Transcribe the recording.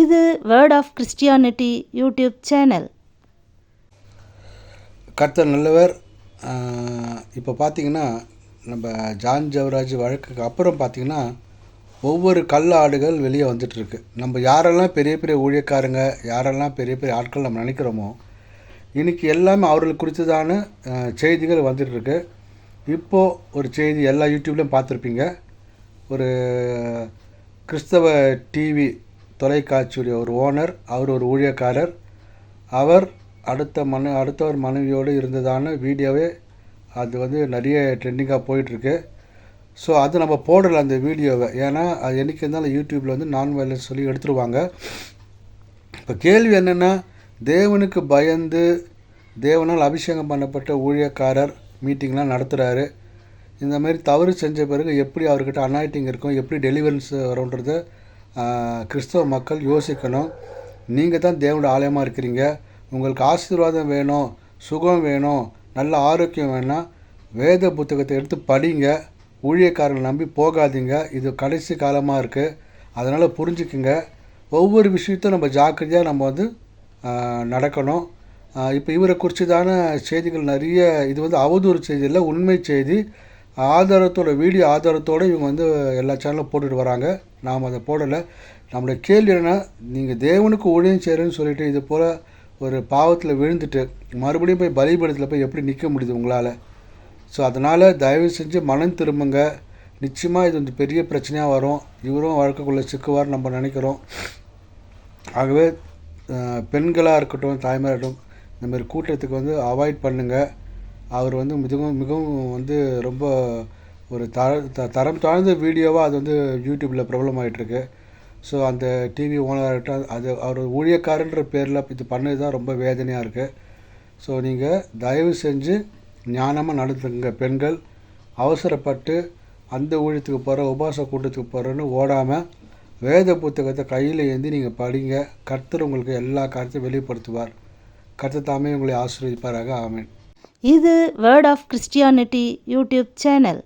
இது word of Christianity YouTube channel கர்த்தர் நல்லவர். இப்போ பார்த்தீங்கன்னா நம்ம ஜான் ஜவராஜ் வழக்குக்கு அப்புறம் பார்த்தீங்கன்னா ஒவ்வொரு கல் ஆடுகள் வெளியே வந்துட்டுருக்கு. நம்ம யாரெல்லாம் பெரிய பெரிய ஊழியக்காரங்க யாரெல்லாம் பெரிய பெரிய ஆட்கள் நம்ம நினைக்கிறோமோ இன்றைக்கி எல்லாமே அவர்கள் குறித்ததான செய்திகள் வந்துட்டுருக்கு. இப்போது ஒரு செய்தி எல்லா யூடியூப்லேயும் பார்த்துருப்பீங்க ஒரு கிறிஸ்தவ டிவி தொலைக்காட்சியுடைய ஒரு ஓனர் அவர் ஒரு ஊழியக்காரர். அவர் அடுத்த மன அடுத்த ஒரு மனைவியோடு இருந்ததான வீடியோவே அது வந்து நிறைய ட்ரெண்டிங்காக போயிட்டுருக்கு. ஸோ அது நம்ம போடலை அந்த வீடியோவை. ஏன்னா அது என்றைக்கு இருந்தாலும் யூடியூப்பில் வந்து நான் வயலன்ஸ் சொல்லி எடுத்துருவாங்க. இப்போ கேள்வி என்னென்னா தேவனுக்கு பயந்து தேவனால் அபிஷேகம் பண்ணப்பட்ட ஊழியக்காரர் மீட்டிங்லாம் நடத்துகிறாரு இந்த மாதிரி தவறு செஞ்ச பிறகு எப்படி அவர்கிட்ட அனாயிட்டிங் இருக்கும் எப்படி டெலிவரன்ஸ் வரும்ன்றத கிறிஸ்தவ மக்கள் யோசிக்கணும். நீங்கள் தான் தேவனோட ஆலயமாக இருக்கிறீங்க. உங்களுக்கு ஆசீர்வாதம் வேணும் சுகம் வேணும் நல்ல ஆரோக்கியம் வேணாம் வேத புத்தகத்தை எடுத்து படிங்க. ஊழியக்காரங்களை நம்பி போகாதீங்க. இது கடைசி காலமாக இருக்குது அதனால் புரிஞ்சுக்குங்க. ஒவ்வொரு விஷயத்தையும் நம்ம ஜாக்கிரதையாக நம்ம வந்து நடக்கணும். இப்போ இவரை குறிச்சதான செய்திகள் நிறைய இது வந்து அவதூறு செய்தி இல்லை உண்மை செய்தி. ஆதாரத்தோட வீடியோ ஆதாரத்தோடு இவங்க வந்து எல்லா சேனலும் போட்டுட்டு வராங்க. நாம் அதை போடலை. நம்மளோட கேள்வி என்னென்னா நீங்கள் தேவனுக்கு ஊழியம் செய்கிறேன்னு சொல்லிட்டு இது போல் ஒரு பாவத்தில் விழுந்துட்டு மறுபடியும் போய் பலிபடத்தில் போய் எப்படி நிற்க முடியுது உங்களால்? ஸோ அதனால் தயவு செஞ்சு மனம் திரும்புங்க. நிச்சயமாக இது வந்து பெரிய பிரச்சனையாக வரும். இவரும் வழக்குக்குள்ளே சிக்குவார் நம்ம நினைக்கிறோம். ஆகவே பெண்களாக இருக்கட்டும் தாய்மாராக இருக்கட்டும் கூட்டத்துக்கு வந்து அவாய்ட் பண்ணுங்கள் அவர் வந்து மிகவும் மிகவும் வந்து ரொம்ப ஒரு தர த தரம் தாழ்ந்த வீடியோவாக அது வந்து யூடியூப்பில் பிரபலம் ஆகிட்டுருக்கு ஸோ அந்த டிவி ஓனராக அது அவர் ஊழியக்காரன்ற பேரில் இது பண்ணது தான் ரொம்ப வேதனையாக இருக்குது ஸோ நீங்கள் தயவு செஞ்சு ஞானமாக நடந்துங்க பெண்கள் அவசரப்பட்டு அந்த ஊழியத்துக்கு போகிற உபாச கூட்டத்துக்கு போகிறேன்னு ஓடாமல் வேத புத்தகத்தை கையில் ஏந்தி நீங்கள் படிங்க. கர்த்தர் உங்களுக்கு எல்லா காரியத்தையும் வெளிப்படுத்துவார். கர்த்தர் தாமே உங்களை ஆசீர்வதிப்பாராக. ஆமேன். இது word of Christianity YouTube channel